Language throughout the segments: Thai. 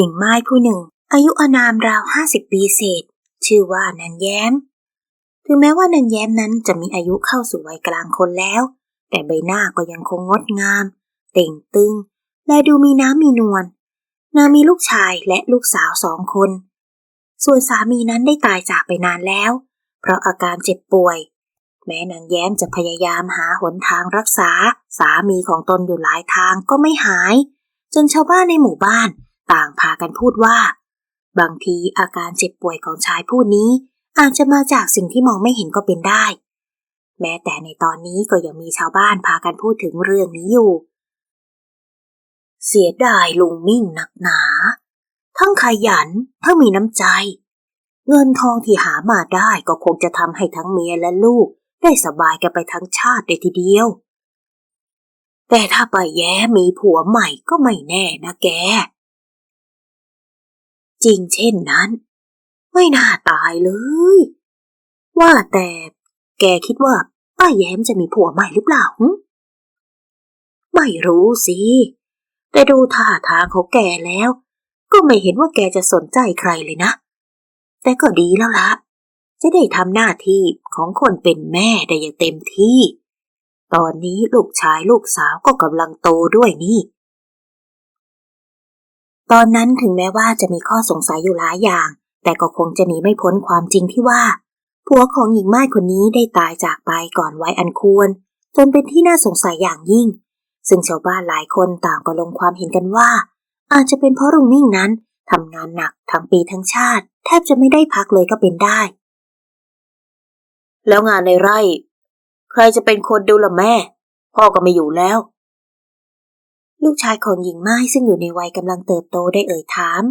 หญิงไม้ผู้หนึ่ง อายุอานามราวห้าสิบปีเศษ ชื่อว่านันแย้ม ถึงแม้ว่านันแย้มนั้นจะมีอายุเข้าสู่วัยกลางคนแล้ว แต่ใบหน้าก็ยังคงงดงาม เต่งตึง และดูมีน้ำมีนวลนางมีลูกชายและลูกสาวสองคน ส่วนสามีนั้นได้ตายจากไปนานแล้ว เพราะอาการเจ็บป่วย แม้นางแย้มจะพยายามหาหนทางรักษา สามีของตนอยู่หลายทางก็ไม่หาย จนชาวบ้านในหมู่บ้าน ต่างพากันพูดว่า บางทีอาการเจ็บป่วยของชายผู้นี้อาจจะมาจากสิ่งที่มองไม่เห็นก็เป็นได้ แม้แต่ในตอนนี้ก็ยังมีชาวบ้านพากันพูดถึงเรื่องนี้อยู่ เสียดายลุงมิ่งหนักหนา ทั้งขยันทั้งมีน้ำใจ เงินทองที่หามาได้ก็คงจะทำให้ทั้งเมียและลูกได้สบายกันไปทั้งชาติเลยทีเดียว แต่ถ้าไปแย้มีผัวใหม่ก็ไม่แน่นะแก จริงเช่นนั้น ไม่น่าตายเลย ว่าแต่แกคิดว่าป้าแย้มจะมีผัวใหม่หรือเปล่าหึไม่รู้สิ แต่ดูท่าทางของแกแล้ว ก็ไม่เห็นว่าแกจะสนใจใครเลยนะ แต่ก็ดีแล้วละ จะได้ทำหน้าที่ของคนเป็นแม่ได้อย่างเต็มที่ ตอนนี้ลูกชายลูกสาวก็กำลังโตด้วยนี่ ตอนนั้นถึงแม้ว่าจะมีข้อสงสัยอยู่หลายอย่าง แต่ก็คงจะหนีไม่พ้นความจริงที่ว่าผัวของหญิงไม้คนนี้ได้ตายจากไปก่อนไว้อันควร จนเป็นที่น่าสงสัยอย่างยิ่ง ซึ่งชาวบ้านหลายคนต่างก็ลงความเห็นกันว่า อาจจะเป็นเพราะลุงมิ่งนั้นทำงานหนักทั้งปีทั้งชาติ แทบจะไม่ได้พักเลยก็เป็นได้ แล้วงานในไร่ ใครจะเป็นคนดูล่ะแม่ พ่อก็ไม่อยู่แล้ว ลูกชายของหญิงไม้ซึ่งอยู่ในวัยกำลังเติบโตได้เอ่ยถาม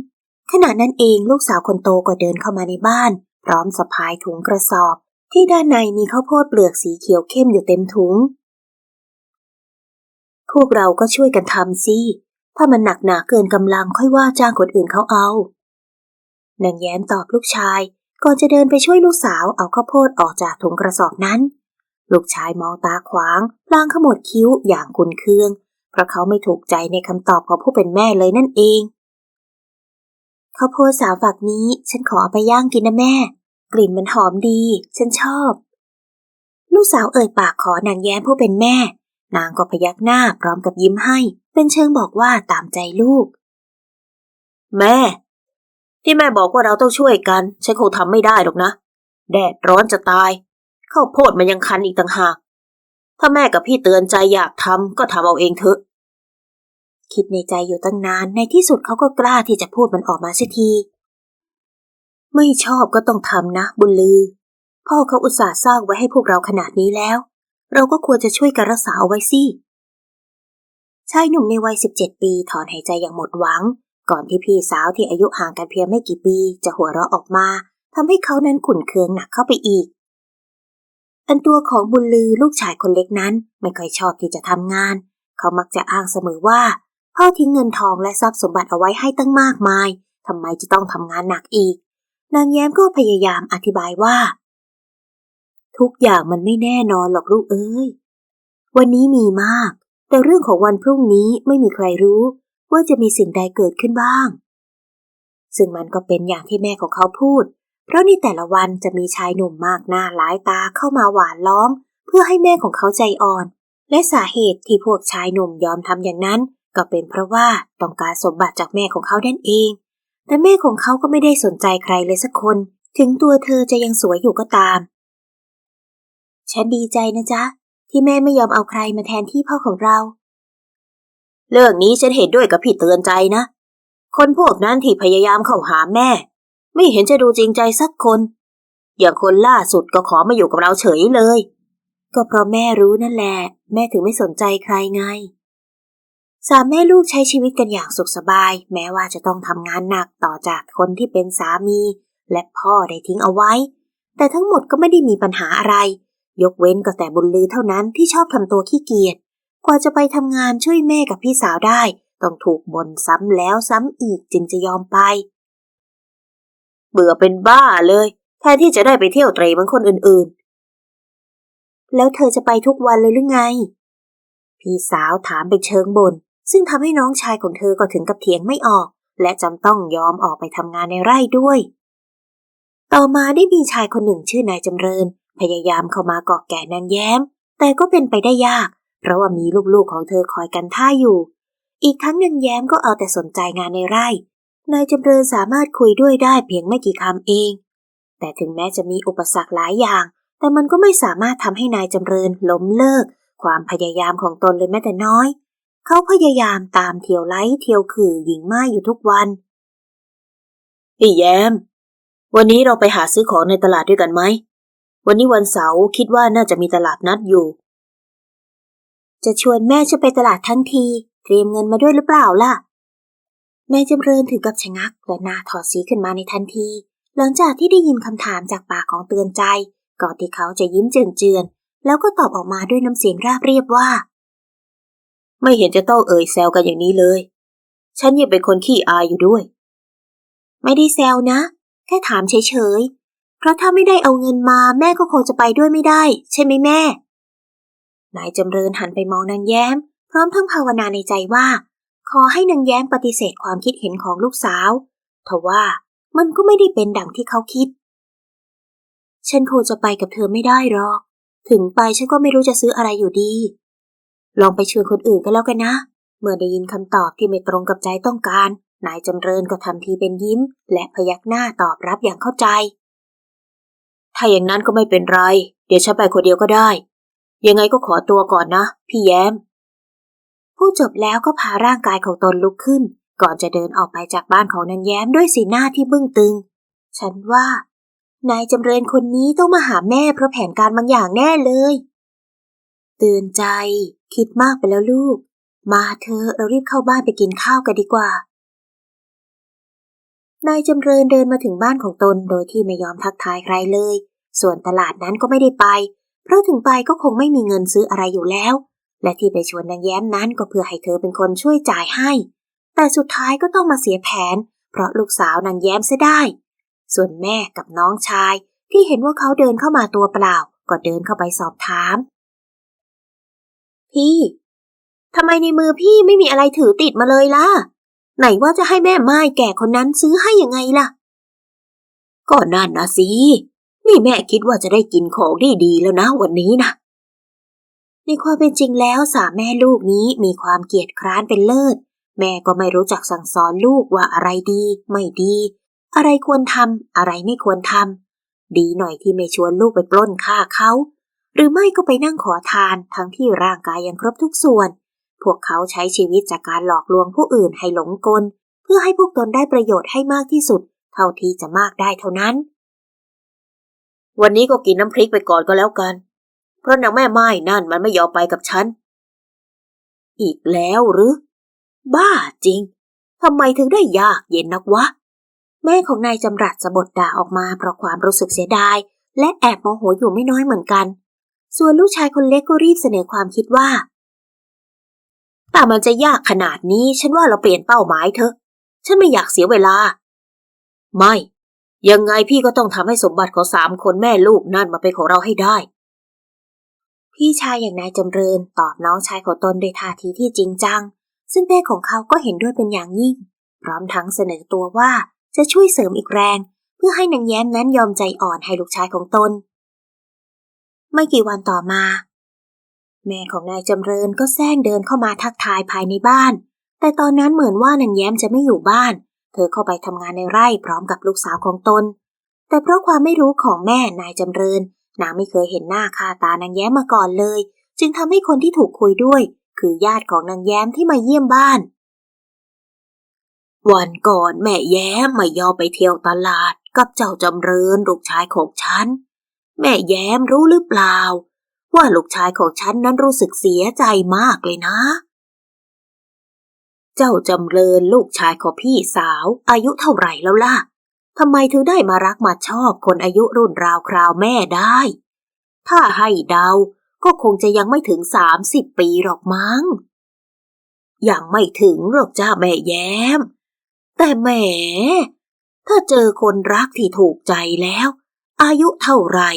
ขณะนั้นเองลูกสาวคนโตก็เดินเข้ามาในบ้าน พร้อมสะพายถุงกระสอบ ที่ด้านในมีข้าวโพดเปลือกสีเขียวเข้มอยู่เต็มถุง พวกเราก็ช่วยกันทำสิ ถ้ามันหนักหนาเกินกำลังค่อยว่าจ้างคนอื่นเขาเอานางแย้มตอบลูกชาย ก่อนจะเดินไปช่วยลูกสาวเอาข้าวโพดออกจากถุงกระสอบนั้น ลูกชายมองตาขวางพลางขมวดคิ้วอย่างคุนเคือง เพราะเขาไม่ถูกใจในคำตอบของผู้เป็นแม่เลยนั่นเองข้าวโพดสาวฝักนี้ฉันขอเอาไปย่างกินนะแม่ กลิ่นมันหอมดี ฉันชอบ ลูกสาวเอ่ยปากขอนางแย้มผู้เป็นแม่ นางก็พยักหน้าพร้อมกับยิ้มให้ เป็นเชิงบอกว่าตามใจลูก แม่ ที่แม่บอกว่าเราต้องช่วยกัน ฉันคงทำไม่ได้หรอกนะ แดดร้อนจะตายข้าวโพดมันยังคันอีกต่างหาก ถ้าแม่กับพี่เตือนใจอยากทำก็ทำเอาเองเถอะ คิดในใจอยู่ตั้งนาน ในที่สุดเขาก็กล้าที่จะพูดมันออกมาสักที ไม่ชอบก็ต้องทำนะ บุญลือ พ่อเขาอุตส่าห์สร้างไว้ให้พวกเราขนาดนี้แล้ว เราก็ควรจะช่วยกันรักษาเอาไว้สิชายหนุ่มในวัย 17 ปีถอนหายใจอย่างหมดหวัง ก่อนที่พี่สาวที่อายุห่างกันเพียงไม่กี่ปี จะหัวเราะออกมาทำให้เขานั้นขุ่นเคืองหนักเข้าไปอีก อันตัวของบุญลือลูกชายคนเล็กนั้นไม่ค่อยชอบที่จะทำงาน เขามักจะอ้างเสมอว่า พ่อทิ้งเงินทองและทรัพย์สมบัติเอาไว้ให้ตั้งมากมายทำไมจะต้องทำงานหนักอีก นางแย้มก็พยายามอธิบายว่า ทุกอย่างมันไม่แน่นอนหรอกลูกเอ้ย วันนี้มีมาก แต่เรื่องของวันพรุ่งนี้ไม่มีใครรู้ ว่าจะมีสิ่งใดเกิดขึ้นบ้าง ซึ่งมันก็เป็นอย่างที่แม่ของเขาพูด เพราะในแต่ละวันจะมีชายหนุ่มมากหน้าหลายตาเข้ามาหวานล้อม เพื่อให้แม่ของเขาใจอ่อน และสาเหตุที่พวกชายหนุ่มยอมทำอย่างนั้น ก็เป็นเพราะว่าต้องการสมบัติจากแม่ของเขานั่นเอง แต่แม่ของเขาก็ไม่ได้สนใจใครเลยสักคน ถึงตัวเธอจะยังสวยอยู่ก็ตาม ฉันดีใจนะจ๊ะ ที่แม่ไม่ยอมเอาใครมาแทนที่พ่อของเรา เรื่องนี้ฉันเห็นด้วยกับพี่เตือนใจนะ คนพวกนั้นที่พยายามเข้าหาแม่ ไม่เห็นจะดูจริงใจสักคน อย่างคนล่าสุดก็ขอมาอยู่กับเราเฉยเลย ก็เพราะแม่รู้นั่นแหละ แม่ถึงไม่สนใจใครไง สามแม่ลูกใช้ชีวิตกันอย่างสุขสบาย แม้ว่าจะต้องทำงานหนักต่อจากคนที่เป็นสามี และพ่อได้ทิ้งเอาไว้ แต่ทั้งหมดก็ไม่ได้มีปัญหาอะไร ยกเว้นก็แต่บุญลือเท่านั้นที่ชอบทำตัวขี้เกียจกว่าจะไปทำงานช่วยแม่กับพี่สาวได้ ต้องถูกบ่นซ้ำแล้วซ้ำอีกจึงจะยอมไป เบื่อเป็นบ้าเลย แทนที่จะได้ไปเที่ยวเตรเหมือนคนอื่นๆ แล้วเธอจะไปทุกวันเลยหรือไง พี่สาวถามเป็นเชิงบน่นซึ่งทำให้น้องชายของเธอก็ถึงกับเถียงไม่ออก และจำต้องยอมออกไปทำงานในไร่ด้วย ต่อมาได้มีชายคนหนึ่งชื่อนายจำเริญ พยายามเข้ามาเกาะแก่นางแย้ม แต่ก็เป็นไปได้ยาก เพราะว่ามีลูกๆของเธอคอยกันท่าอยู่ อีกทั้งนางแย้มก็เอาแต่สนใจงานในไร่ นายจำเริญสามารถคุยด้วยได้เพียงไม่กี่คำเอง แต่ถึงแม้จะมีอุปสรรคหลายอย่าง แต่มันก็ไม่สามารถทำให้นายจำเริญล้มเลิก ความพยายามของตนเลยแม้แต่น้อย เขาพยายามตามเที่ยวไล่เที่ยวขื่อหญิงม่ายอยู่ทุกวันพี่แย้มวันนี้เราไปหาซื้อของในตลาดด้วยกันไหม วันนี้วันเสาร์คิดว่าน่าจะมีตลาดนัดอยู่ จะชวนแม่จะไปตลาดทั้งที เตรียมเงินมาด้วยหรือเปล่าล่ะ นายจำเริญถึงกับชะงักและหน้าถอดสีขึ้นมาในทันที หลังจากที่ได้ยินคำถามจากปากของเตือนใจ ก่อนที่เขาจะยิ้มเจือน แล้วก็ตอบออกมาด้วยน้ำเสียงราบเรียบว่า ไม่เห็นจะต้องเอ่ยแซวกันอย่างนี้เลย ฉันยังเป็นคนขี้อายอยู่ด้วย ไม่ได้แซวนะ แค่ถามเฉยๆ เพราะถ้าไม่ได้เอาเงินมาแม่ก็คงจะไปด้วยไม่ได้ ใช่ไหมแม่ นายจำเริญหันไปมองนางแย้ม พร้อมทั้งภาวนาในใจว่า ขอให้นางแย้มปฏิเสธความคิดเห็นของลูกสาว ทว่ามันก็ไม่ได้เป็นดังที่เขาคิด ฉันคงจะไปกับเธอไม่ได้หรอก ถึงไปฉันก็ไม่รู้จะซื้ออะไรอยู่ดี ลองไปชวนคนอื่นก็แล้วกันนะ เมื่อได้ยินคำตอบที่ไม่ตรงกับใจต้องการ นายจำเริญก็ทำทีเป็นยิ้ม และพยักหน้าตอบรับอย่างเข้าใจ ถ้าอย่างนั้นก็ไม่เป็นไร เดี๋ยวฉันไปคนเดียวก็ได้ ยังไงก็ขอตัวก่อนนะ พี่แย้ม พูดจบแล้วก็พาร่างกายของตนลุกขึ้น ก่อนจะเดินออกไปจากบ้านของนันแย้มด้วยสีหน้าที่บึ้งตึง ฉันว่า นายจำเริญคนนี้ต้องมาหาแม่เพราะแผนการบางอย่างแน่เลย เตือนใจ คิดมากไปแล้วลูก มาเธอเรารีบเข้าบ้านไปกินข้าวกันดีกว่านายจำเริญเดินมาถึงบ้านของตนโดยที่ไม่ยอมทักทายใครเลย ส่วนตลาดนั้นก็ไม่ได้ไป เพราะถึงไปก็คงไม่มีเงินซื้ออะไรอยู่แล้ว และที่ไปชวนนางแย้มนั้นก็เพื่อให้เธอเป็นคนช่วยจ่ายให้ แต่สุดท้ายก็ต้องมาเสียแผน เพราะลูกสาวนางแย้มเสียได้ ส่วนแม่กับน้องชายที่เห็นว่าเขาเดินเข้ามาตัวเปล่า ก็เดินเข้าไปสอบถาม พี่ทำไมในมือพี่ไม่มีอะไรถือติดมาเลยล่ะ ไหนว่าจะให้แม่ไม้แก่คนนั้นซื้อให้ยังไงล่ะ ก็นั่นนะสิ นี่แม่คิดว่าจะได้กินของด้ดีแล้วนะวันนี้นะ ในความเป็นจริงแล้วสามแม่ลูกนี้มีความเกียจคร้านเป็นเลิศ แม่ก็ไม่รู้จักสั่งสอนลูกว่าอะไรดี ไม่ดี อะไรควรทำอะไรไม่ควรทำดีหน่อยที่ไม่ชวนลูกไปปล้นฆ่าเขาหรือไม่ก็ไปนั่งขอทานทั้งที่ร่างกายยังครบทุกส่วน พวกเขาใช้ชีวิตจากการหลอกลวงผู้อื่นให้หลงกล เพื่อให้พวกตนได้ประโยชน์ให้มากที่สุด เท่าที่จะมากได้เท่านั้น วันนี้ก็กินน้ำพริกไปก่อนก็แล้วกัน เพราะนางแม่ไม้นั่นมันไม่ยอมไปกับฉัน อีกแล้วหรือ บ้าจริงทำไมถึงได้ยากเย็นนักวะ แม่ของนายจำรัดสะบดด่าออกมาเพราะความรู้สึกเสียดาย และแอบโมโหอยู่ไม่น้อยเหมือนกัน ส่วนลูกชายคนเล็กก็รีบเสนอความคิดว่าแต่มันจะยากขนาดนี้ฉันว่าเราเปลี่ยนเป้าหมายเถอะ ฉันไม่อยากเสียเวลา ไม่ ยังไงพี่ก็ต้องทำให้สมบัติของสามคนแม่ลูกนั่นมาเป็นของเราให้ได้ พี่ชายอย่างนายจำเริญตอบน้องชายของตนด้วยท่าทีที่จริงจัง ซึ่งแม่ของเขาก็เห็นด้วยเป็นอย่างยิ่ง พร้อมทั้งเสนอตัวว่าจะช่วยเสริมอีกแรง เพื่อให้นางแย้มนั้นยอมใจอ่อนให้ลูกชายของตน ไม่กี่วันต่อมา แม่ของนายจำเริญก็แซงเดินเข้ามาทักทายภายในบ้าน แต่ตอนนั้นเหมือนว่านางแย้มจะไม่อยู่บ้าน เธอเข้าไปทำงานในไร่พร้อมกับลูกสาวของตน แต่เพราะความไม่รู้ของแม่นายจำเริญ นางไม่เคยเห็นหน้าค่าตานางแย้มมาก่อนเลย จึงทำให้คนที่ถูกคุยด้วย คือญาติของนางแย้มที่มาเยี่ยมบ้าน วันก่อนแม่แย้มมายอมไปเที่ยวตลาดกับเจ้าจำเริญลูกชายของฉัน แม่แย้มรู้หรือเปล่า ว่าลูกชายของฉันนั้นรู้สึกเสียใจมากเลยนะ เจ้าจำเริญลูกชายของพี่สาวอายุเท่าไหร่แล้วล่ะ ทำไมถึงได้มารักมาชอบคนอายุรุ่นราวคราวแม่ได้ ถ้าให้เดา ก็คงจะยังไม่ถึงสามสิบปีหรอกมั้ง ยังไม่ถึงหรอกจ้าแม่แย้ม แต่แหม ถ้าเจอคนรักที่ถูกใจแล้ว อายุเท่าไหร่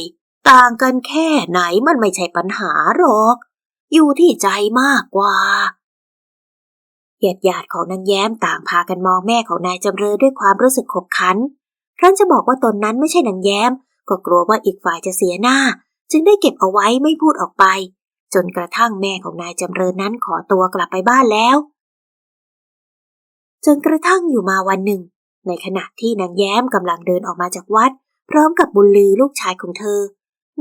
ต่างกันแค่ไหนมันไม่ใช่ปัญหาหรอก อยู่ที่ใจมากกว่าญาติญาติของนางแย้มต่างพากันมองแม่ของนายจำเริญด้วยความรู้สึกขบขัน ครั้นจะบอกว่าตนนั้นไม่ใช่นางแย้ม ก็กลัวว่าอีกฝ่ายจะเสียหน้า จึงได้เก็บเอาไว้ไม่พูดออกไป จนกระทั่งแม่ของนายจำเริญนั้นขอตัวกลับไปบ้านแล้ว จนกระทั่งอยู่มาวันหนึ่ง ในขณะที่นางแย้มกำลังเดินออกมาจากวัด พร้อมกับบุญลือลูกชายของเธอ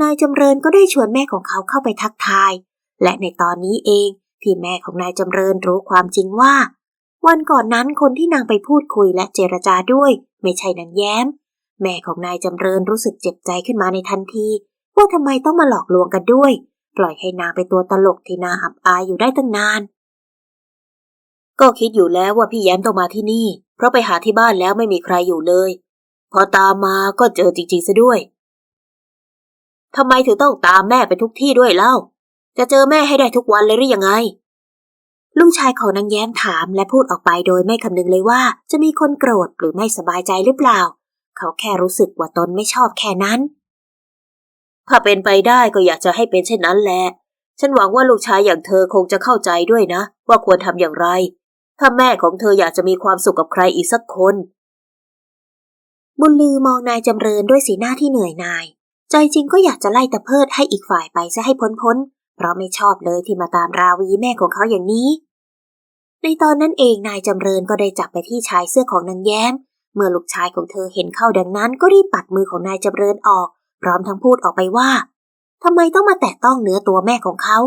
นายจำเริญก็ได้ชวนแม่ของเขาเข้าไปทักทาย และในตอนนี้เองที่แม่ของนายจำเริญรู้ความจริงว่า วันก่อนนั้นคนที่นางไปพูดคุยและเจรจาด้วย ไม่ใช่นางแย้ม แม่ของนายจำเริญรู้สึกเจ็บใจขึ้นมาในทันที ว่าทำไมต้องมาหลอกลวงกันด้วย ปล่อยให้นางไปนตัวตลกที่น่าอับอายอยู่ได้ตั้งนาน ก็คิดอยู่แล้วว่าพี่แย้มต้องมาที่นี่ เพราะไปหาที่บ้านแล้วไม่มีใครอยู่เลย พอตามมาก็เจอจริงๆซะด้วยทำไมถึงต้องตามแม่ไปทุกที่ด้วยเล่า จะเจอแม่ให้ได้ทุกวันเลยหรือยังไง ลูกชายของนางแย้มถามและพูดออกไปโดยไม่คำนึงเลยว่า จะมีคนโกรธหรือไม่สบายใจหรือเปล่า เขาแค่รู้สึกว่าตนไม่ชอบแค่นั้น ถ้าเป็นไปได้ก็อยากจะให้เป็นเช่นนั้นแหละ ฉันหวังว่าลูกชายอย่างเธอคงจะเข้าใจด้วยนะ ว่าควรทำอย่างไร ถ้าแม่ของเธออยากจะมีความสุขกับใครอีกสักคน บุญลือมองนายจำเริญด้วยสีหน้าที่เหนื่อยหน่าย ใจจริงก็อยากจะไล่ตะเพิดให้อีกฝ่ายไปซะให้พ้นพ้นๆเพราะไม่ชอบเลยที่มาตามราวีแม่ของเขาอย่างนี้ ในตอนนั้นเองนายจำเริญก็ได้จับไปที่ชายเสื้อของนางแย้ม เมื่อลูกชายของเธอเห็นเข้าดังนั้นก็รีบปัดมือของนายจำเริญออก พร้อมทั้งพูดออกไปว่าทำไมต้องมาแตะต้องเนื้อตัวแม่ของเขา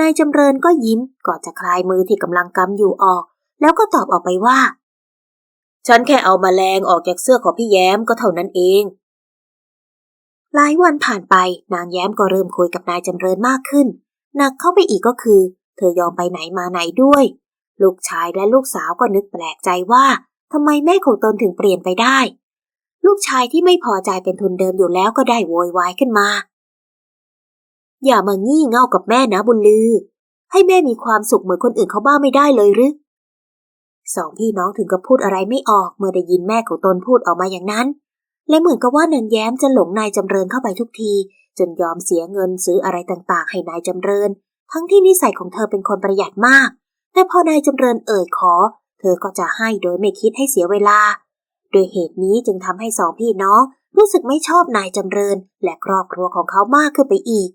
นายจำเริญก็ยิ้มก่อนจะคลายมือที่กำลังกำอยู่ออก แล้วก็ตอบออกไปว่า ฉันแค่เอามาแมลงออกจากเสื้อของพี่แย้มก็เท่านั้นเองหลายวันผ่านไปนางแย้มก็เริ่มคุยกับนายจำเริญมากขึ้น หนักเข้าไปอีกก็คือ เธอยอมไปไหนมาไหนด้วย ลูกชายและลูกสาวก็นึกแปลกใจว่าทำไมแม่ของตนถึงเปลี่ยนไปได้ ลูกชายที่ไม่พอใจเป็นทุนเดิมอยู่แล้วก็ได้โวยวายขึ้นมา อย่ามางี่เง่ากับแม่นะบุญลือ ให้แม่มีความสุขเหมือนคนอื่นเขาบ้างไม่ได้เลยหรือสองพี่น้องถึงกับพูดอะไรไม่ออกเมื่อได้ยินแม่ของตนพูดออกมาอย่างนั้น และเหมือนกับว่านางแย้มจะหลงนายจำเริญเข้าไปทุกที จนยอมเสียเงินซื้ออะไรต่างๆ ให้นายจำเริญ ทั้งที่นิสัยของเธอเป็นคนประหยัดมาก แต่พอนายจำเริญเอ่ยขอ เธอก็จะให้โดยไม่คิดให้เสียเวลา โดยเหตุนี้จึงทำให้สองพี่น้องรู้สึกไม่ชอบนายจำเริญ และครอบครัวของเขามากขึ้นไปอีก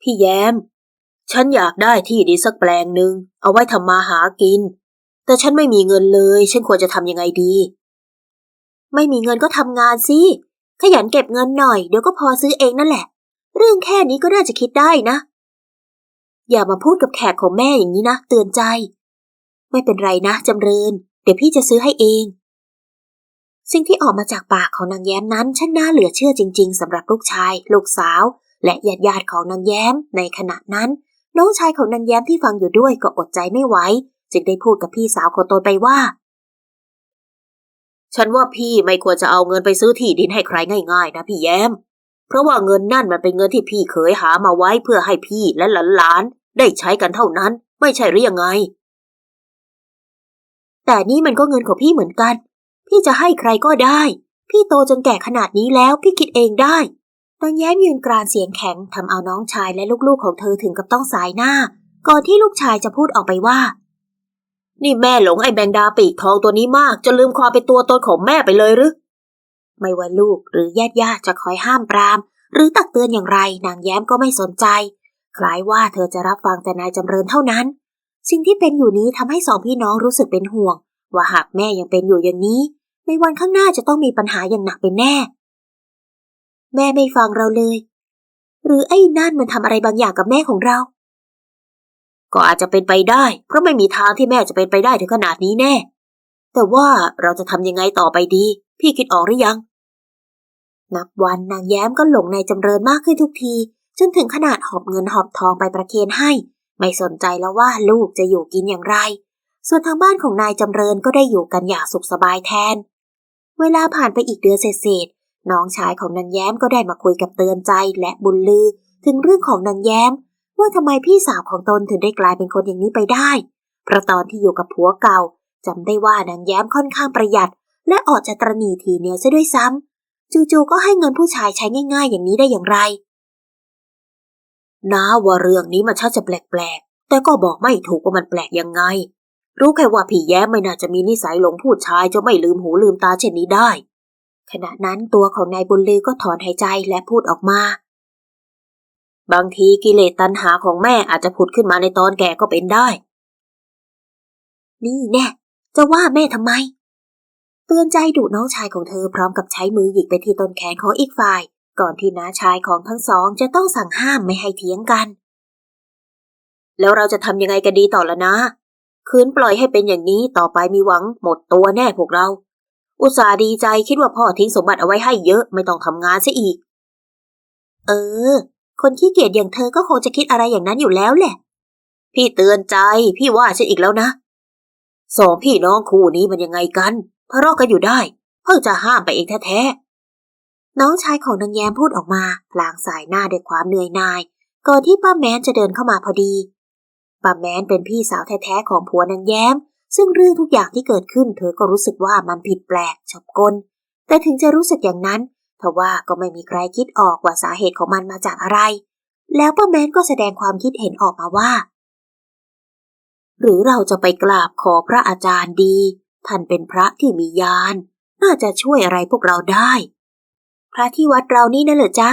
พี่แย้ม ฉันอยากได้ที่ดินสักแปลงหนึ่งเอาไว้ทำมาหากิน แต่ฉันไม่มีเงินเลย ฉันควรจะทำยังไงดี ไม่มีเงินก็ทำงานสิขยันเก็บเงินหน่อยเดี๋ยวก็พอซื้อเองนั่นแหละ เรื่องแค่นี้ก็น่าจะคิดได้นะ อย่ามาพูดกับแขกของแม่อย่างนี้นะ เตือนใจ ไม่เป็นไรนะจำเริญ เดี๋ยวพี่จะซื้อให้เอง สิ่งที่ออกมาจากปากของนางแย้มนั้นช่างน่าเหลือเชื่อจริง ๆสำหรับลูกชาย ลูกสาว และญาติญาติของนางแย้ม ในขณะนั้น น้องชายของนางแย้มที่ฟังอยู่ด้วยก็อดใจไม่ไหวจึงได้พูดกับพี่สาวคนโตนไปว่า ฉันว่าพี่ไม่ควรจะเอาเงินไปซื้อที่ดินให้ใครง่าย ๆ นะพี่แย้ม เพราะว่าเงินนั่นมันเป็นเงินที่พี่เคยหามาไว้เพื่อให้พี่และหลานๆได้ใช้กันเท่านั้น ไม่ใช่หรือยังไง แต่นี่มันก็เงินของพี่เหมือนกัน พี่จะให้ใครก็ได้ พี่โตจนแก่ขนาดนี้แล้วพี่คิดเองได้นางแย้มยืนกรานเสียงแข็งทำเอาน้องชายและลูกๆของเธอถึงกับต้องสายหน้า ก่อนที่ลูกชายจะพูดออกไปว่า นี่แม่หลงไอ้แบงดาปีกทองตัวนี้มากจนลืมความเป็นตัวตนของแม่ไปเลยหรือ ไม่ว่าลูกหรือญาติญาติๆจะคอยห้ามปราม หรือตักเตือนอย่างไรนางแย้มก็ไม่สนใจ คล้ายว่าเธอจะรับฟังแต่นายจำเริญเท่านั้น สิ่งที่เป็นอยู่นี้ทำให้สองพี่น้องรู้สึกเป็นห่วง ว่าหากแม่ยังเป็นอยู่อย่างนี้ ในวันข้างหน้าจะต้องมีปัญหาอย่างหนักเป็นแน่ แม่ไม่ฟังเราเลย หรือไอ้นั่นมันทำอะไรบางอย่างกับแม่ของเรา ก็อาจจะเป็นไปได้ เพราะไม่มีทางที่แม่จะเป็นไปได้ถึงขนาดนี้แน่ แต่ว่าเราจะทำยังไงต่อไปดี พี่คิดออกหรือยัง นับวันนางแย้มก็หลงในจำเริญมากขึ้นทุกที จนถึงขนาดหอบเงินหอบทองไปประเคนให้ ไม่สนใจแล้วว่าลูกจะอยู่กินอย่างไร ส่วนทางบ้านของนายจำเริญก็ได้อยู่กันอย่างสุขสบายแทน เวลาผ่านไปอีกเดือนเศษๆน้องชายของนางแย้มก็ได้มาคุยกับเตือนใจและบุญลือ ถึงเรื่องของนางแย้ม ว่าทำไมพี่สาวของตนถึงได้กลายเป็นคนอย่างนี้ไปได้ เพราะตอนที่อยู่กับผัวเก่าจำได้ว่านางแย้มค่อนข้างประหยัด และออกจะตระหนี่ทีเหนียวซะด้วยซ้ำจู่ๆก็ให้เงินผู้ชายใช้ง่ายๆ อย่างนี้ได้อย่างไรน้าว่าเรื่องนี้มันชักจะแปลกๆ แต่ก็บอกไม่ถูกว่ามันแปลกยังไง รู้แค่ว่าพี่แย้มไม่น่าจะมีนิสัยหลงพูดชายจะไม่ลืมหูลืมตาเช่นนี้ได้ ขณะนั้นตัวของนายบุญลือก็ถอนหายใจและพูดออกมา บางทีกิเลสตัณหาของแม่อาจจะผุดขึ้นมาในตอนแก่ก็เป็นได้ นี่แน่จะว่าแม่ทำไม ตือนใจดุน้องชายของเธอพร้อมกับใช้มือหยิกไปที่ต้นแขนของอีกฝ่าย ก่อนที่น้าชายของทั้งสองจะต้องสั่งห้ามไม่ให้เถียงกัน แล้วเราจะทำยังไงกันดีต่อละนะ คืนปล่อยให้เป็นอย่างนี้ต่อไปมีหวังหมดตัวแน่พวกเรา อุตส่าห์ดีใจคิดว่าพ่อทิ้งสมบัติเอาไว้ให้เยอะไม่ต้องทำงานซะอีก เออ คนขี้เกียจอย่างเธอก็คงจะคิดอะไรอย่างนั้นอยู่แล้วแหละ พี่เตือนใจพี่ว่าฉันอีกแล้วนะสองพี่น้องคู่นี้มันยังไงกันะเลาะกันอยู่ได้ เพิ่งจะห้ามไปเองแท้ๆ น้องชายของนางแย้มพูดออกมาพลางสายหน้าด้วยความเหนื่อยหน่าย ก่อนที่ป้าแม้นจะเดินเข้ามาพอดี ป้าแม้นเป็นพี่สาวแท้ๆของผัวนางแย้ม ซึ่งเรื่องทุกอย่างที่เกิดขึ้น เธอก็รู้สึกว่ามันผิดแปลกฉบกล แต่ถึงจะรู้สึกอย่างนั้นทว่าก็ไม่มีใครคิดออกว่าสาเหตุของมันมาจากอะไร แล้วป้าแม้นก็แสดงความคิดเห็นออกมาว่า หรือเราจะไปกราบขอพระอาจารย์ดี ท่านเป็นพระที่มีญาณน่าจะช่วยอะไรพวกเราได้ พระที่วัดเรานี่นั่นเหรอจ๊ะ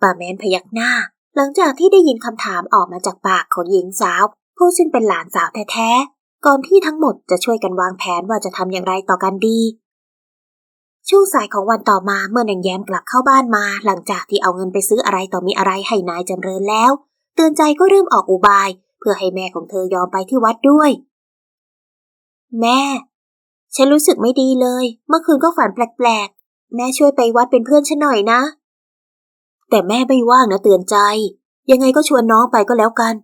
ป้าแมนพยักหน้า หลังจากที่ได้ยินคำถามออกมาจากปากของหญิงสาว ผู้ซึ่งเป็นหลานสาวแท้ๆ ก่อนที่ทั้งหมดจะช่วยกันวางแผนว่าจะทำอย่างไรต่อกันดี ช่วงสายของวันต่อมาเมื่อนางแย้มกลับเข้าบ้านมา หลังจากที่เอาเงินไปซื้ออะไรต่อมีอะไรให้นายจำเริญแล้ว เตือนใจก็เริ่มออกอุบาย เพื่อให้แม่ของเธอยอมไปที่วัดด้วย แม่ ฉันรู้สึกไม่ดีเลย เมื่อคืนก็ฝันแปลกๆ แม่ช่วยไปวัดเป็นเพื่อนฉันหน่อยนะ แต่แม่ไม่ว่างนะเตือนใจ ยังไงก็ชวนน้องไปก็แล้วกัน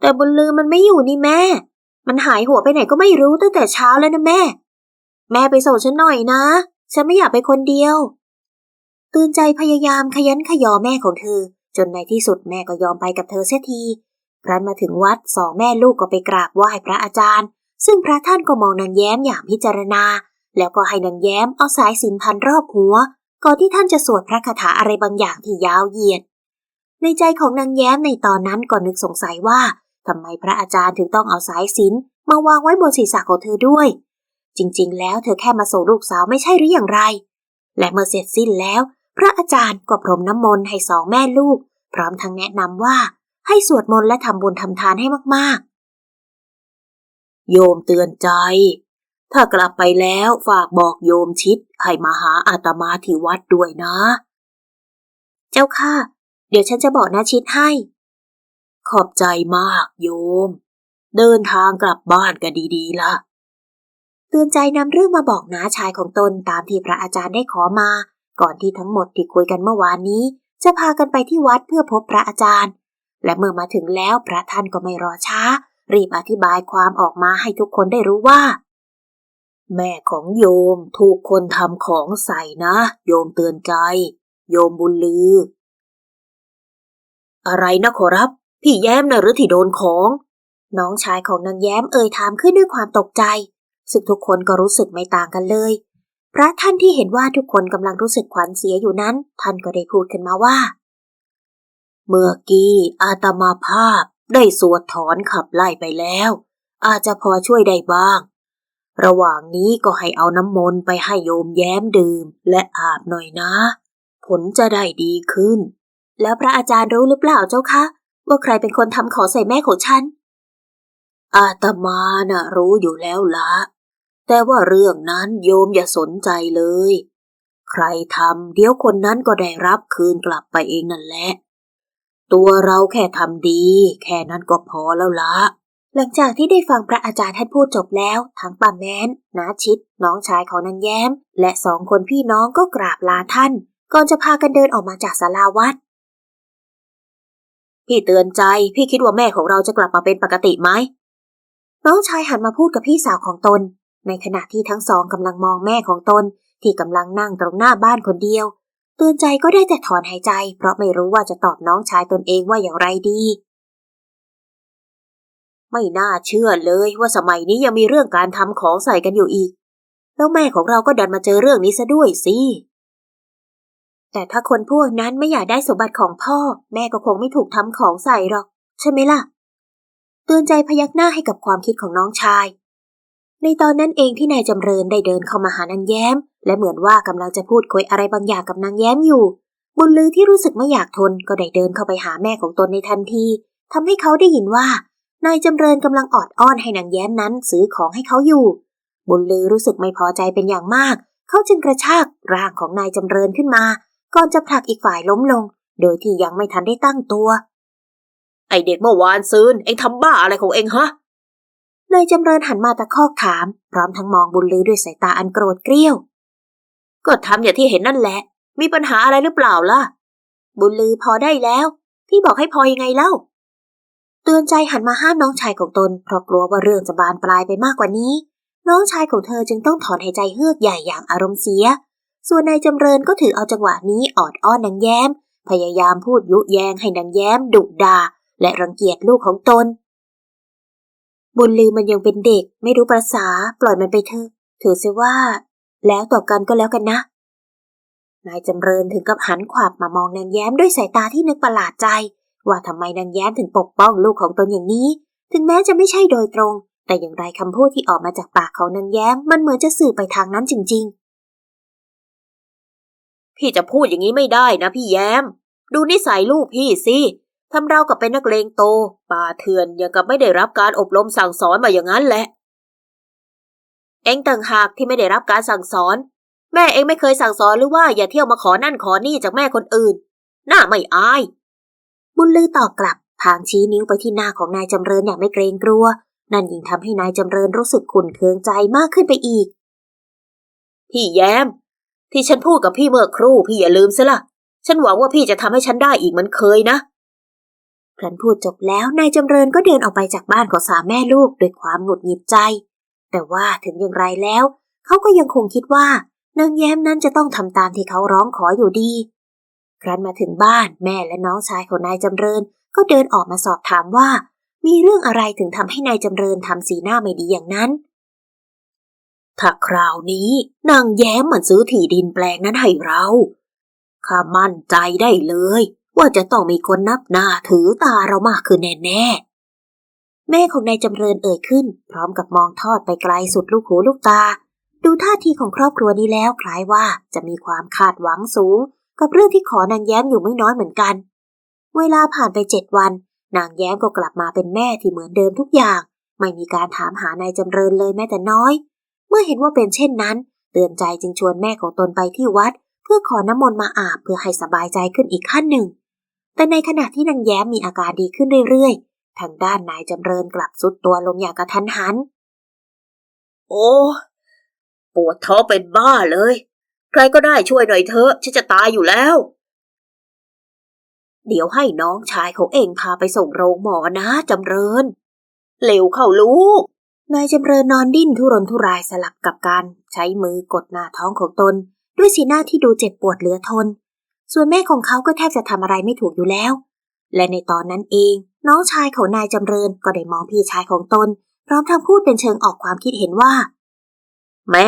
แต่บุญลือมันไม่อยู่นี่แม่ มันหายหัวไปไหนก็ไม่รู้ตั้งแต่เช้าแล้วนะแม่ แม่ไปส่งฉันหน่อยนะ ฉันไม่อยากไปคนเดียวเตือนใจพยายามขยันขยอแม่ของเธอ จนในที่สุดแม่ก็ยอมไปกับเธอเสียทีครั้นมาถึงวัดสองแม่ลูกก็ไปกราบไหว้พระอาจารย์ ซึ่งพระท่านก็มองนางแย้มอย่างพิจารณา แล้วก็ให้นางแย้มเอาสายสินพันรอบหัว ก่อนที่ท่านจะสวดพระคาถาอะไรบางอย่างที่ยาวเหยียด ในใจของนางแย้มในตอนนั้นก็นึกสงสัยว่าทำไมพระอาจารย์ถึงต้องเอาสายสินมาวางไว้บนศีรษะของเธอด้วย จริงๆ แล้วเธอแค่มาส่งลูกสาวไม่ใช่หรืออย่างไร และเมื่อเสร็จสิ้นแล้ว พระอาจารย์ก็พรมน้ำมนต์ให้สองแม่ลูก พร้อมทั้งแนะนำว่าให้สวดมนต์และทำบุญทำทานให้มากๆ โยมเตือนใจ ถ้ากลับไปแล้วฝากบอกโยมชิดให้มาหาอาตมาที่วัดด้วยนะ เจ้าค่ะ เดี๋ยวฉันจะบอกนาชิดให้ ขอบใจมากโยม เดินทางกลับบ้านกันดีๆละเตือนใจนำเรื่องมาบอกน้าชายของตนตามที่พระอาจารย์ได้ขอมา ก่อนที่ทั้งหมดที่คุยกันเมื่อวานนี้ จะพากันไปที่วัดเพื่อพบพระอาจารย์ และเมื่อมาถึงแล้วพระท่านก็ไม่รอช้า รีบอธิบายความออกมาให้ทุกคนได้รู้ว่า แม่ของโยมถูกคนทำของใส่นะ โยมเตือนใจ โยมบุญลือ อะไรนะขอรับ พี่แย้มนะหรือที่โดนของ น้องชายของนางแย้มเอ่ยถามขึ้นด้วยความตกใจ ซึ่งทุกคนก็รู้สึกไม่ต่างกันเลย พระท่านที่เห็นว่าทุกคนกำลังรู้สึกขวัญเสียอยู่นั้น ท่านก็ได้พูดขึ้นมาว่าเมื่อกี้อาตมาภาพ ได้สวดถอนขับไล่ไปแล้ว อาจจะพอช่วยได้บ้าง ระหว่างนี้ก็ให้เอาน้ำมนต์ไปให้โยมแย้มดื่มและอาบหน่อยนะ ผลจะได้ดีขึ้น แล้วพระอาจารย์รู้หรือเปล่าเจ้าคะว่าใครเป็นคนทำของใส่แม่ของฉัน อาตมาน่ะรู้อยู่แล้วละแต่ว่าเรื่องนั้นโยมอย่าสนใจเลย ใครทำเดี๋ยวคนนั้นก็ได้รับคืนกลับไปเองนั่นแหละ ตัวเราแค่ทำดี แค่นั้นก็พอแล้วละ หลังจากที่ได้ฟังพระอาจารย์ท่านพูดจบแล้ว ทั้งป้าแม้นนาชิด น้องชายของนางแย้ม และสองคนพี่น้องก็กราบลาท่าน ก่อนจะพากันเดินออกมาจากศาลาวัด พี่เตือนใจ พี่คิดว่าแม่ของเราจะกลับมาเป็นปกติไหม น้องชายหันมาพูดกับพี่สาวของตน ในขณะที่ทั้งสองกำลังมองแม่ของตนที่กำลังนั่งตรงหน้าบ้านคนเดียว เตือนใจก็ได้แต่ถอนหายใจ เพราะไม่รู้ว่าจะตอบน้องชายตนเองว่าอย่างไรดี ไม่น่าเชื่อเลยว่าสมัยนี้ยังมีเรื่องการทำของใส่กันอยู่อีก แล้วแม่ของเราก็ดันมาเจอเรื่องนี้ซะด้วยสิแต่ถ้าคนพวกนั้นไม่อยากได้สมบัติของพ่อ แม่ก็คงไม่ถูกทำของใส่หรอก ใช่ไหมล่ะ เตือนใจพยักหน้าให้กับความคิดของน้องชาย ในตอนนั้นเองที่นายจำเริญได้เดินเข้ามาหานางแย้ม และเหมือนว่ากำลังจะพูดคุยอะไรบางอย่างกับนางแย้มอยู่ บุญลือที่รู้สึกไม่อยากทนก็ได้เดินเข้าไปหาแม่ของตนในทันทีทำให้เขาได้ยินว่านายจำเริญกำลังออดอ้อนให้นางแย้มนั้นซื้อของให้เขาอยู่ บุญลือรู้สึกไม่พอใจเป็นอย่างมาก เขาจึงกระชากร่างของนายจำเริญขึ้นมา ก่อนจะผลักอีกฝ่ายล้มลง โดยที่ยังไม่ทันได้ตั้งตัว ไอเด็กเมื่อวานซืนเอ็งทำบ้าอะไรของเอ็งฮะ นายจำเริญหันมาตะคอกถาม พร้อมทั้งมองบุญลือด้วยสายตาอันโกรธเกรี้ยว ก็ทำอย่างที่เห็นนั่นแหละ มีปัญหาอะไรหรือเปล่าล่ะ บุญลือพอได้แล้ว พี่บอกให้พอยังไงเล่า เตือนใจหันมาห้ามน้องชายของตน เพราะกลัวว่าเรื่องจะบานปลายไปมากกว่านี้ น้องชายของเธอจึงต้องถอนหายใจเฮือกใหญ่อย่างอารมณ์เสีย ส่วนนายจำเริญก็ถือเอาจังหวะนี้ออดอ้อนนางแย้ม พยายามพูดยุแยงให้นางแย้มดุด่าและรังเกียจลูกของตน บุญลือมันยังเป็นเด็ก ไม่รู้ประษา ปล่อยมันไปเถอะ ถือเสียว่า แล้วต่อกันก็แล้วกันนะ นายจำเริญถึงกับหันขวาบมามองนางแย้มด้วยสายตาที่นึกประหลาดใจ ว่าทำไมนางแย้มถึงปกป้องลูกของตนอย่างนี้ ถึงแม้จะไม่ใช่โดยตรง แต่อย่างไรคำพูดที่ออกมาจากปากของนางแย้ม มันเหมือนจะสื่อไปทางนั้นจริง ๆ พี่จะพูดอย่างนี้ไม่ได้นะพี่แย้ม ดูนิสัยลูกพี่สิ ทำเรากับเป็นนักเลงโต ป่าเถื่อนอย่างกับไม่ได้รับการอบรมสั่งสอนมาอย่างนั้นแหละ เอ็งต่างหากที่ไม่ได้รับการสั่งสอน แม่เอ็งไม่เคยสั่งสอนหรือว่าอย่าเที่ยวมาขอนั่นขอนี่จากแม่คนอื่นน่าไม่อาย บุญลือตอบกลับพางชี้นิ้วไปที่หน้าของนายจำเริญอย่างไม่เกรงกลัว นั่นยิ่งทำให้นายจำเริญรู้สึกขุ่นเคืองใจมากขึ้นไปอีก พี่แย้ม ที่ฉันพูดกับพี่เมื่อครู่พี่อย่าลืมซะละฉันหวังว่าพี่จะทำให้ฉันได้อีกเหมือนเคยนะ ครั้นพูดจบแล้วนายจำเริญก็เดินออกไปจากบ้านของสามแม่ลูกด้วยความหงุดหงิดใจ แต่ว่าถึงอย่างไรแล้ว เขาก็ยังคงคิดว่านางแย้มนั้นจะต้องทำตามที่เขาร้องขออยู่ดี ครั้นมาถึงบ้านแม่และน้องชายของนายจำเริญ ก็เดินออกมาสอบถามว่า มีเรื่องอะไรถึงทำให้นายจำเริญทำสีหน้าไม่ดีอย่างนั้น ถ้าคราวนี้นางแย้มมันซื้อที่ดินแปลงนั้นให้เราข้ามั่นใจได้เลย ว่าจะต้องมีคนนับหน้าถือตาเรามากขึ้นแน่ๆ แม่ของนายจำเริญเอ่ยขึ้น พร้อมกับมองทอดไปไกลสุดลูกหูลูกตา ดูท่าทีของครอบครัวนี้แล้วคล้ายว่าจะมีความคาดหวังสูง กับเรื่องที่ขอนางแย้มอยู่ไม่น้อยเหมือนกัน เวลาผ่านไปเจ็ดวัน นางแย้มก็กลับมาเป็นแม่ที่เหมือนเดิมทุกอย่าง ไม่มีการถามหานายจำเริญเลยแม้แต่น้อย เมื่อเห็นว่าเป็นเช่นนั้น เตือนใจจึงชวนแม่ของตนไปที่วัด เพื่อขอน้ำมนต์มาอาบเพื่อให้สบายใจขึ้นอีกขั้นหนึ่ง แต่ในขณะที่นางแย้มมีอาการดีขึ้นเรื่อยๆ ทางด้านนายจำเริญกลับสุดตัวลงอย่างกระทันหัน โอ้ ปวดท้องเป็นบ้าเลย ใครก็ได้ช่วยหน่อยเถอะ ฉันจะตายอยู่แล้ว เดี๋ยวให้น้องชายของเองพาไปส่งโรงหมอนะจำเริญ เร็วเข้าลูก นายจำเริญนอนดิ้นทุรนทุรายสลับกับการ ใช้มือกดหน้าท้องของตน ด้วยสีหน้าที่ดูเจ็บปวดเหลือทน ส่วนแม่ของเขาก็แทบจะทำอะไรไม่ถูกอยู่แล้ว และในตอนนั้นเอง น้องชายของนายจำเริญก็ได้มองพี่ชายของตน พร้อมทั้งพูดเป็นเชิงออกความคิดเห็นว่า แม่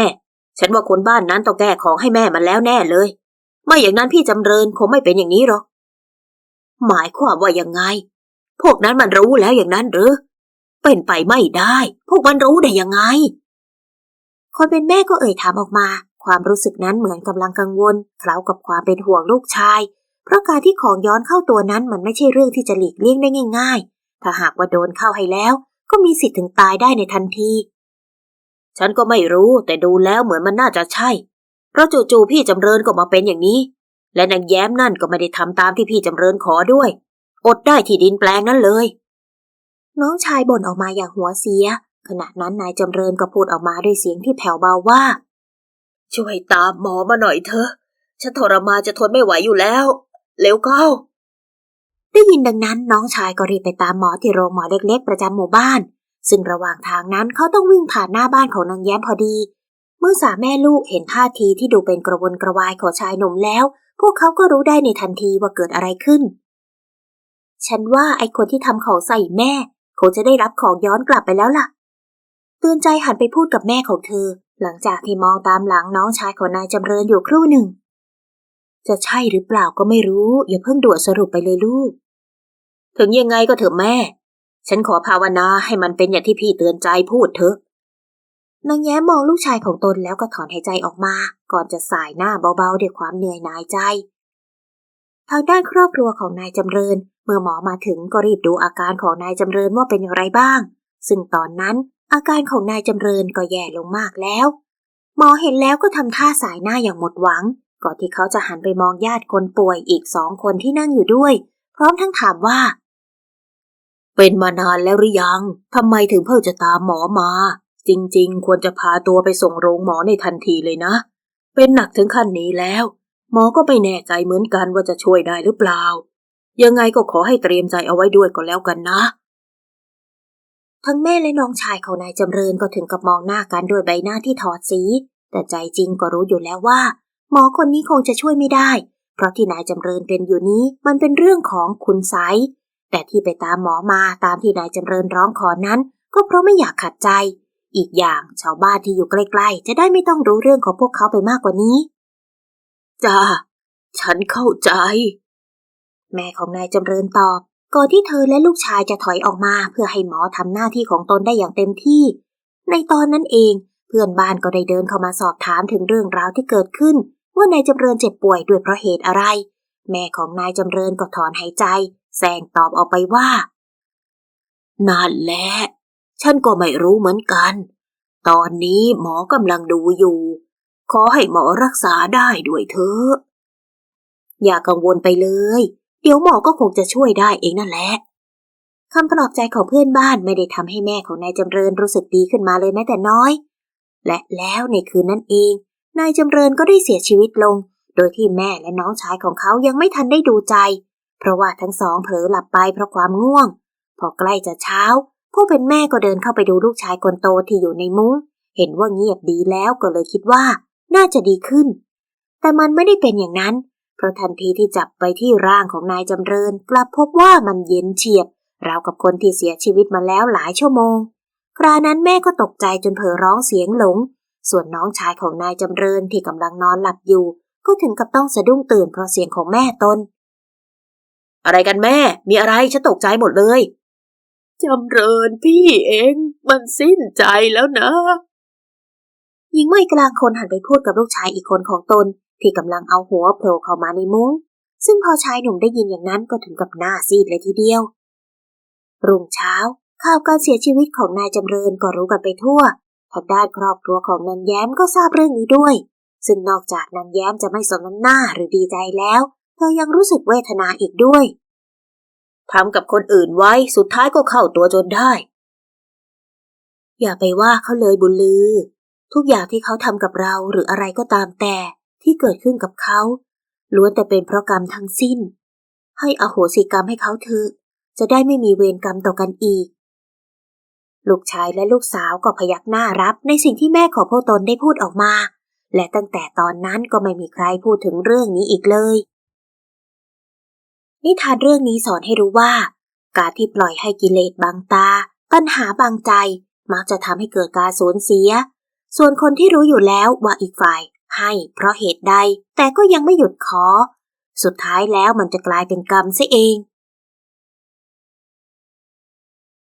ฉันว่าคนบ้านนั้นต้องแก้ของให้แม่มันแล้วแน่เลย ไม่อย่างนั้นพี่จำเริญคงไม่เป็นอย่างนี้หรอกหมายความว่ายังไง พวกนั้นมันรู้แล้วอย่างนั้นหรือเป็นไปไม่ได้ พวกมันรู้ได้ยังไง คนเป็นแม่ก็เอ่ยถามออกมา ความรู้สึกนั้นเหมือนกำลังกังวลเคล้ากับความเป็นห่วงลูกชาย เพราะการที่ของย้อนเข้าตัวนั้นมันไม่ใช่เรื่องที่จะหลีกเลี่ยงได้ง่าย ๆ ถ้าหากว่าโดนเข้าให้แล้ว ก็มีสิทธิ์ถึงตายได้ในทันที ฉันก็ไม่รู้แต่ดูแล้วเหมือนมันน่าจะใช่ เพราะจู่ๆพี่จำเริญก็มาเป็นอย่างนี้ และนางแย้มนั่นก็ไม่ได้ทำตามที่พี่จำเริญขอด้วย อดได้ที่ดินแปลงนั้นเลย น้องชายบ่นออกมาอย่างหัวเสีย ขณะนั้นนายจำเริญก็พูดออกมาด้วยเสียงที่แผ่วเบาว่า ช่วยตามหมอมาหน่อยเถอะ ฉันทรมานจะทนไม่ไหวอยู่แล้ว เร็วเข้า ได้ยินดังนั้นน้องชายก็รีบไปตามหมอที่โรงหมอเล็กๆ ประจำหมู่บ้าน ซึ่งระหว่างทางนั้นเขาต้องวิ่งผ่านหน้าบ้านของนางแย้มพอดี เมื่อสามแม่ลูกเห็นท่าทีที่ดูเป็นกระวนกระวายของชายหนุ่มแล้ว พวกเขาก็รู้ได้ในทันทีว่าเกิดอะไรขึ้น ฉันว่าไอ้คนที่ทำของใส่แม่คงจะได้รับของย้อนกลับไปแล้วล่ะ เตือนใจหันไปพูดกับแม่ของเธอ หลังจากที่มองตามหลังน้องชายของนายจำเริญอยู่ครู่หนึ่ง จะใช่หรือเปล่าก็ไม่รู้ อย่าเพิ่งด่วนสรุปไปเลยลูก ถึงยังไงก็เถอะแม่ ฉันขอภาวนาให้มันเป็นอย่างที่พี่เตือนใจพูดเถอะนางแย้มมองลูกชายของตนแล้วก็ถอนหายใจออกมา ก่อนจะสายหน้าเบาๆด้วยความเหนื่อยหน่ายใจ ทางด้านครอบครัวของนายจำเริญ เมื่อหมอมาถึงก็รีบดูอาการของนายจำเริญว่าเป็นอย่างไรบ้าง ซึ่งตอนนั้น อาการของนายจำเริญก็แย่ลงมากแล้ว หมอเห็นแล้วก็ทำท่าสายหน้าอย่างหมดหวัง ก่อนที่เขาจะหันไปมองญาติคนป่วยอีกสองคนที่นั่งอยู่ด้วย พร้อมทั้งถามว่า เป็นมานานแล้วหรือยังทำไมถึงเพิ่งจะตามหมอมา จริงๆ ควรจะพาตัวไปส่งโรงหมอในทันทีเลยนะ เป็นหนักถึงขั้นนี้แล้ว หมอก็ไม่แน่ใจเหมือนกันว่าจะช่วยได้หรือเปล่า ยังไงก็ขอให้เตรียมใจเอาไว้ด้วยก็แล้วกันนะ ทั้งแม่และน้องชายของนายจำเริญก็ถึงกับมองหน้ากันด้วยใบหน้าที่ถอดสี แต่ใจจริงก็รู้อยู่แล้วว่า หมอคนนี้คงจะช่วยไม่ได้ เพราะที่นายจำเริญเป็นอยู่นี้มันเป็นเรื่องของคุณไซแต่ที่ไปตามหมอมาตามที่นายจำเริญร้องขอนั้น ก็เพราะไม่อยากขัดใจ อีกอย่างชาวบ้านที่อยู่ใกล้ๆ จะได้ไม่ต้องรู้เรื่องของพวกเขาไปมากกว่านี้จ้าฉันเข้าใจ แม่ของนายจำเริญตอบ ก่อนที่เธอและลูกชายจะถอยออกมาเพื่อให้หมอทำหน้าที่ของตนได้อย่างเต็มที่ ในตอนนั้นเองเพื่อนบ้านก็ได้เดินเข้ามาสอบถามถึงเรื่องราวที่เกิดขึ้น ว่านายจำเริญเจ็บป่วยด้วยเพราะเหตุอะไร แม่ของนายจำเริญก็ถอนหายใจแซงตอบออกไปว่า นั่นแหละ ฉันก็ไม่รู้เหมือนกัน ตอนนี้หมอกำลังดูอยู่ ขอให้หมอรักษาได้ด้วยเถอะ อย่ากังวลไปเลย เดี๋ยวหมอก็คงจะช่วยได้เองนั่นแหละคำปลอบใจของเพื่อนบ้านไม่ได้ทำให้แม่ของนายจำเริญรู้สึกดีขึ้นมาเลยแม้แต่น้อย และแล้วในคืนนั้นเอง นายจำเริญก็ได้เสียชีวิตลง โดยที่แม่และน้องชายของเขายังไม่ทันได้ดูใจ เพราะว่าทั้งสองเผลอหลับไปเพราะความง่วง พอใกล้จะเช้า ผู้เป็นแม่ก็เดินเข้าไปดูลูกชายคนโตที่อยู่ในมุ้ง เห็นว่าเงียบดีแล้วก็เลยคิดว่า น่าจะดีขึ้น แต่มันไม่ได้เป็นอย่างนั้น เพราะทันทีที่จับไปที่ร่างของนายจำเริญ กลับพบว่ามันเย็นเฉียบ ราวกับคนที่เสียชีวิตมาแล้วหลายชั่วโมง ครานั้นแม่ก็ตกใจจนเผลอร้องเสียงหลง ส่วนน้องชายของนายจำเริญที่กำลังนอนหลับอยู่ ก็ถึงกับต้องสะดุ้งตื่นเพราะเสียงของแม่ตน อะไรกันแม่ มีอะไรฉันตกใจหมดเลยจำเริญพี่เองมันสิ้นใจแล้วนะหญิงวัยกลางคนหันไปพูดกับลูกชายอีกคนของตน ที่กำลังเอาหัวโผล่เข้ามาในมุ้ง ซึ่งพอชายหนุ่มได้ยินอย่างนั้นก็ถึงกับหน้าซีดเลยทีเดียว รุ่งเช้าข่าวการเสียชีวิตของนายจำเริญก็รู้กันไปทั่วทางด้านครอบครัวของนันแย้มก็ทราบเรื่องนี้ด้วย ซึ่งนอกจากนันแย้มจะไม่สมน้ำหน้าหรือดีใจแล้ว เธอยังรู้สึกเวทนาอีกด้วยทำกับคนอื่นไว้สุดท้ายก็เข้าตัวจนได้ อย่าไปว่าเขาเลยบุญลือ ทุกอย่างที่เขาทำกับเราหรืออะไรก็ตามแต่ ที่เกิดขึ้นกับเขาล้วนแต่เป็นเพราะกรรมทั้งสิ้น ให้อโหสิกรรมให้เขาเถอะจะได้ไม่มีเวรกรรมต่อกันอีก ลูกชายและลูกสาวก็พยักหน้ารับในสิ่งที่แม่ของพวกตนได้พูดออกมา และตั้งแต่ตอนนั้นก็ไม่มีใครพูดถึงเรื่องนี้อีกเลย นิทานเรื่องนี้สอนให้รู้ว่า การที่ปล่อยให้กิเลสบังตาปัญหาบังใจ มักจะทำให้เกิดการสูญเสีย ส่วนคนที่รู้อยู่แล้วว่าอีกฝ่าย ให้เพราะเหตุใด แต่ก็ยังไม่หยุดขอ สุดท้ายแล้วมันจะกลายเป็นกรรมซะเอง